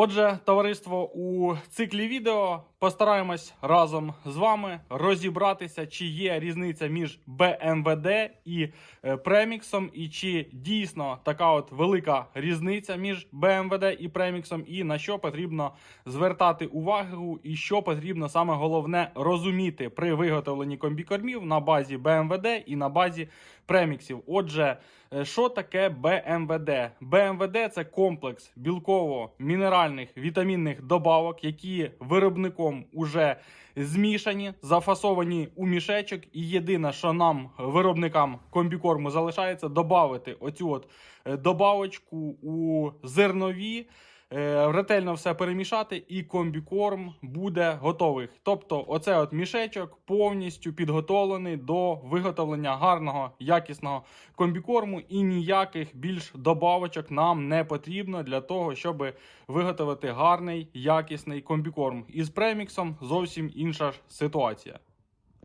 Отже, товариство, у циклі відео постараємось разом з вами розібратися, чи є різниця між БМВД і е, преміксом, і чи дійсно така от велика різниця між БМВД і преміксом, і на що потрібно звертати увагу, і що потрібно саме головне розуміти при виготовленні комбікормів на базі БМВД і на базі преміксів. Отже, е, що таке БМВД? БМВД це комплекс білково-мінеральних вітамінних добавок, які виробником уже змішані, зафасовані у мішечок. І єдине, що нам, виробникам комбікорму, залишається додати оцю от е, добавочку у зернові. Е, Ретельно все перемішати, і комбікорм буде готовий. Тобто, оце от мішечок повністю підготовлений до виготовлення гарного якісного комбікорму, і ніяких більш добавочок нам не потрібно для того, щоб виготовити гарний якісний комбікорм. Із преміксом зовсім інша ж ситуація.